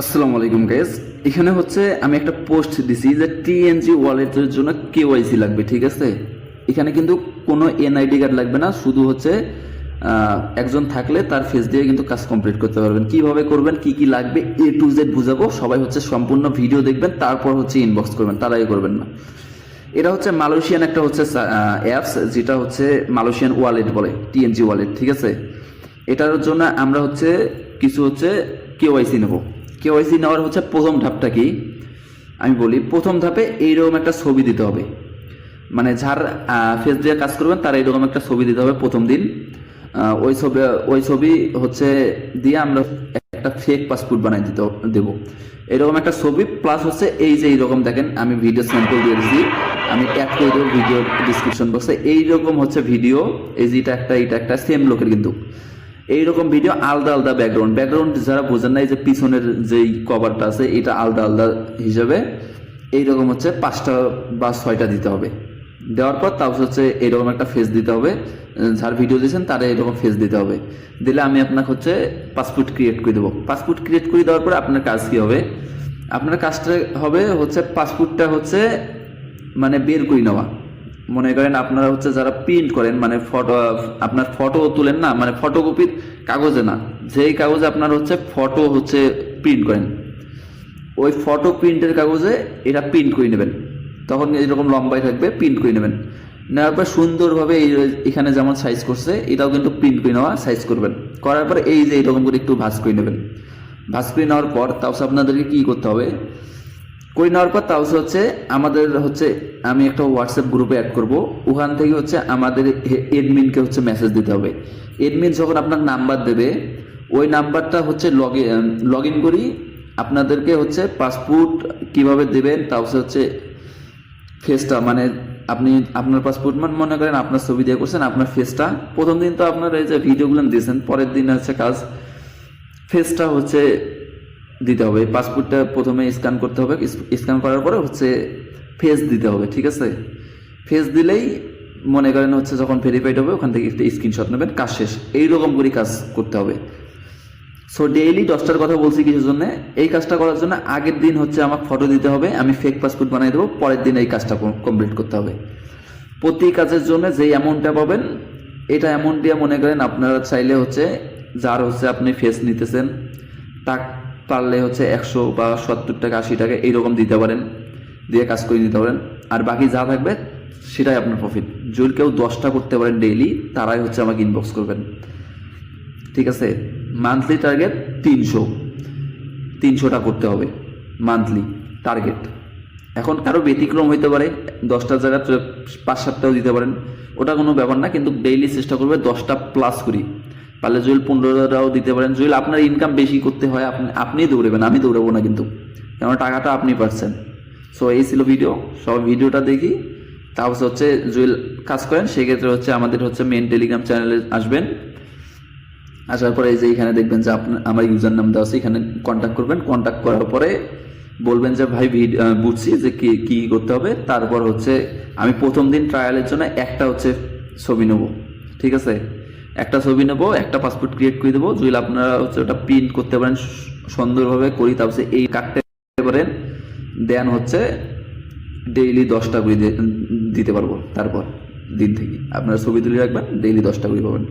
আসসালামু আলাইকুম গাইস এখানে হচ্ছে আমি একটা পোস্ট দিছি যে টিএনজি ওয়ালেটের জন্য কেওয়াইসি লাগবে, ঠিক আছে? এখানে কিন্তু কোনো এনআইডি কার্ড লাগবে না, শুধু হচ্ছে একজন থাকলে তার ফেস দিয়ে কিন্তু কাজ কমপ্লিট করতে পারবেন। কীভাবে করবেন, কি কি লাগবে এ টু জেড বুঝাবো। সবাই হচ্ছে সম্পূর্ণ ভিডিও দেখবেন, তারপর হচ্ছে ইনবক্স করবেন, তারাই করবেন না। এটা হচ্ছে মালয়েশিয়ান একটা হচ্ছে অ্যাপস যেটা হচ্ছে মালয়েশিয়ান ওয়ালেট বলে টিএনজি ওয়ালেট ঠিক আছে? এটার জন্য আমরা হচ্ছে কিছু হচ্ছে কেওয়াইসি নেব। কেওয়াইসি নেওয়ার হচ্ছে প্রথম ধাপটা কি? আমি বলি, প্রথম ধাপে এইরকম একটা ছবি দিতে হবে। মানে যার ফেস দিয়ে কাজ করবেন, তার এইরকম একটা ছবি দিতে হবে প্রথম দিন। ওই ছবি ওই ছবি হচ্ছে দিয়ে আমরা একটা ফেক পাসপোর্ট বানাই দিতে, দেবো। এরকম একটা ছবি প্লাস হচ্ছে এই যে এইরকম দেখেন, আমি ভিডিও স্যাম্পল দিয়ে দিচ্ছি আমি অ্যাড করে দেবো ভিডিও ডিসক্রিপশন বক্সে এইরকম হচ্ছে ভিডিও এই যে এটা একটা এটা একটা সেম লোকের কিন্তু। এইরকম ভিডিও আলাদা আলাদা ব্যাকগ্রাউন্ড ব্যাকগ্রাউন্ড যারা বোঝেন না এই যে পিছনের যেই কভারটা আছে, এটা আলাদা আলাদা হিসেবে এইরকম হচ্ছে পাঁচটা বা ছয়টা দিতে হবে। দেওয়ার পর তারপর হচ্ছে এরকম একটা ফেস দিতে হবে। যার ভিডিও দিয়েছেন, তার এরকম ফেস দিতে হবে। দিলে আমি আপনাকে হচ্ছে পাসপোর্ট ক্রিয়েট করে দেবো। পাসপোর্ট ক্রিয়েট করে দেওয়ার পরে আপনার কাজ কী হবে? আপনার কাজটা হবে হচ্ছে পাসপোর্টটা হচ্ছে মানে বের করে নেওয়া। মনে করেন আপনারা হচ্ছে যারা প্রিন্ট করেন মানে ফটো আপনার ফটো তুলেন না মানে ফটোকপির কাগজে না, যেই কাগজে আপনার হচ্ছে ফটো হচ্ছে প্রিন্ট করেন, ওই ফটো প্রিন্টের কাগজে এটা প্রিন্ট করে নেবেন। তখন এরকম লম্বাই থাকবে প্রিন্ট করে নেবেন। নেওয়ার পর সুন্দরভাবে এই এখানে যেমন সাইজ করছে, এটাও কিন্তু প্রিন্ট করে নেওয়া সাইজ করবেন। করার পর এই যে এরকম করে একটু ভাঁজ করে নেবেন। ভাঁজ করে নেওয়ার পর তাও আপনাদেরকে কী করতে হবে? করে নেওয়ার পর তাও হচ্ছে আমাদের হচ্ছে আমি একটা হোয়াটসঅ্যাপ গ্রুপে অ্যাড করব। ওখান থেকে হচ্ছে আমাদের এডমিনকে হচ্ছে মেসেজ দিতে হবে। এডমিন যখন আপনার নাম্বার দেবে, ওই নাম্বারটা হচ্ছে লগ লগ ইন করি। আপনাদেরকে হচ্ছে পাসপোর্ট কীভাবে দেবেন তাও হচ্ছে ফেসটা মানে আপনি আপনার পাসপোর্ট মানে মনে করেন আপনার ছবি দিয়ে করছেন, আপনার ফেসটা প্রথম দিন তো আপনার এই যে ভিডিওগুলো দিয়েছেন, পরের দিন হচ্ছে কাজ ফেসটা হচ্ছে দিতে হবে। পাসপোর্টটা প্রথমে স্ক্যান করতে হবে। স্ক্যান করার পরে হচ্ছে ফেস দিতে হবে, ঠিক আছে? ফেস দিলেই মনে করেন হচ্ছে যখন ভেরিফাইড হবে, ওখান থেকে একটা স্ক্রিনশট নেবেন, কাজ শেষ। এইরকম করে কাজ করতে হবে। সো ডেইলি দশটার কথা বলছি কিছুর জন্য, এই কাজটা করার জন্য আগের দিন হচ্ছে আমার ফটো দিতে হবে, আমি ফেক পাসপোর্ট বানিয়ে দেবো, পরের দিন এই কাজটা কমপ্লিট করতে হবে। প্রতি কাজের জন্য যেই অ্যামাউন্টটা পাবেন, এটা অ্যামাউন্ট দিয়ে মনে করেন আপনারা চাইলে হচ্ছে যার হচ্ছে আপনি ফেস নিতেছেন তা পারলে হচ্ছে একশো বা সত্তর টাকা, আশি টাকা, এইরকম দিতে পারেন। দিয়ে কাজ করে নিতে পারেন। আর বাকি যা থাকবে, সেটাই আপনার প্রফিট যদি কেউ দশটা করতে পারেন ডেইলি তারাই হচ্ছে আমাকে ইনবক্স করবেন। ঠিক আছে? মান্থলি টার্গেট তিনশো। তিনশোটা করতে হবে। মান্থলি টার্গেট এখন কারও ব্যতিক্রম হইতে পারে দশটার জায়গায় পাঁচ সাতটাও দিতে পারেন। ওটা কোনো ব্যাপার না, কিন্তু ডেইলি চেষ্টা করবে দশটা প্লাস করি। পারলে জুয়েল পনেরোটাও দিতে পারেন। জুয়েল আপনার ইনকাম বেশি করতে হয়, আপনি আপনি দৌড়েবেন, আমি দৌড়াবো না কিন্তু। কেন টাকাটা আপনি পাচ্ছেন। সো এই ছিল ভিডিও সব ভিডিওটা দেখি। তারপর হচ্ছে জুয়েল কাজ করেন। সেক্ষেত্রে হচ্ছে আমাদের হচ্ছে মেন টেলিগ্রাম চ্যানেলে আসবেন। আসার পরে এই যে এখানে দেখবেন যে আপনার আমার ইউজার নাম দেওয়া আছে। এখানে কন্ট্যাক্ট করবেন। কন্ট্যাক্ট করার পরে বলবেন যে, ভাই বুঝছি যে কি কি করতে হবে। তারপর হচ্ছে আমি প্রথম দিন ট্রায়ালের জন্য একটা হচ্ছে ছবি নেব। ঠিক আছে? একটা ছবি নেব, একটা পাসপোর্ট ক্রিয়েট করে দেবো। যদি আপনারা হচ্ছে ওটা প্রিন্ট করতে পারেন। সুন্দরভাবে করি। তারপর এই কাটতে পারেন দেন হচ্ছে ডেইলি দশটা করে দিতে পারব, তারপর দিন থেকে। আপনারা ছবি তুলে রাখবেন ডেইলি দশটা করে পাবেন।